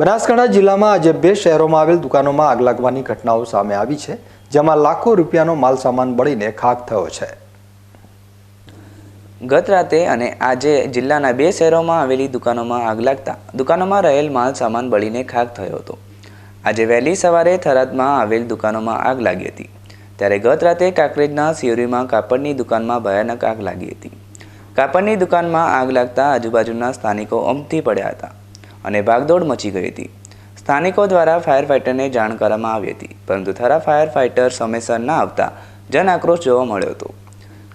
બનાસકાંઠા જિલ્લામાં આજે બે શહેરોમાં આવેલ દુકાનોમાં આગ લાગવાની ઘટનાઓ સામે આવી છે, જેમાં લાખો રૂપિયાનો માલ સામાન બળીને ખાખ થયો છે. ગત રાતે અને આજે જિલ્લાના બે શહેરોમાં આવેલી દુકાનોમાં આગ લાગતા દુકાનોમાં રહેલ માલ સામાન બળીને ખાક થયો હતો. આજે વહેલી સવારે થરાદમાં આવેલ દુકાનોમાં આગ લાગી હતી. ત્યારે ગત રાતે કાંકરેજના સિયોરીમાં કાપડની દુકાનમાં ભયાનક આગ લાગી હતી. કાપડની દુકાનમાં આગ લાગતા આજુબાજુના સ્થાનિકો અમથી પડ્યા હતા. અને ભાગદોડ મચી ગઈ હતી. સ્થાનિકો દ્વારા ફાયર ફાઇટરને જાણ કરવામાં આવી હતી, પરંતુ થરા ફાયર ફાઇટર સમયસર ના આવતા, જન આક્રોશ જોવા મળ્યો હતો.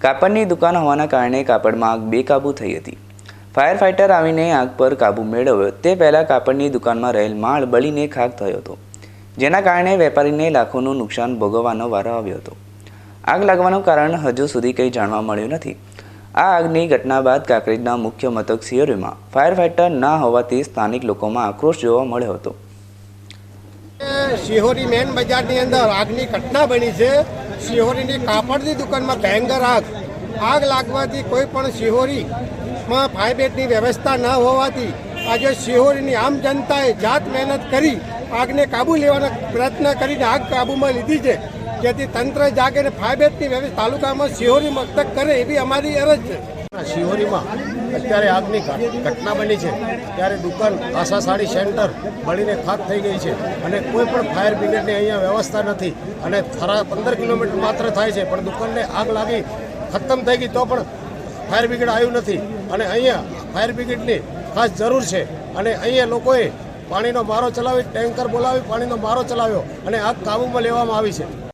કાપડની દુકાન હોવાના કારણે કાપડમાં આગ બેકાબૂ થઈ હતી. ફાયર ફાઇટર આવીને આગ પર કાબૂ મેળવ્યો, તે પહેલાં કાપડની દુકાનમાં રહેલ માળ બળીને ખાક થયો હતો, જેના કારણે વેપારીને લાખોનું નુકસાન ભોગવવાનો વારો આવ્યો હતો. આગ લાગવાનું કારણ હજુ સુધી કંઈ જાણવા મળ્યું નથી. આ આગની ઘટના બાદ કાંકરેજના મુખ્ય મથક સિયોરીમાં ફાયર ફાઇટર ના હોવાથી સ્થાનિક લોકોમાં આક્રોશ જોવા મળ્યો હતો. શિહોરી મેન બજારની અંદર આગની ઘટના બની છે. શિહોરીની કાપડની દુકાનમાં ભયંકર આગ. આગ લાગવાથી કોઈ પણ શિહોરીમાં ફાયર વ્યવસ્થા ન હોવાથી આજે શિહોરીની આમ જનતાએ જાત મહેનત કરી આગને કાબૂ લેવાનો પ્રયત્ન કરીને આગ કાબૂમાં લીધી છે. જેથી તંત્ર જાગે અને ફાયબેટની વ્યવસ્થા તાલુકામાં શિહોરી મસ્તક કરે એવી અમારી અરજ છે. શિહોરીમાં અત્યારે આગની ઘટના બની છે. ત્યારે દુકાન આશા સાડી સેન્ટર બળીને ખાક થઈ ગઈ છે અને કોઈ પણ ફાયર બ્રિગેડની અહીંયા વ્યવસ્થા નથી અને થરા પંદર કિલોમીટર માત્ર થાય છે, પણ દુકાનને આગ લાગી, ખતમ થઈ ગઈ તો પણ ફાયર બ્રિગેડ આવ્યું નથી. અને અહીંયા ફાયર બ્રિગેડની ખાસ જરૂર છે. અને અહીંયા લોકોએ પાણીનો મારો ચલાવી, ટેન્કર બોલાવી, પાણીનો મારો ચલાવ્યો અને આગ કાબૂમાં લેવામાં આવી છે.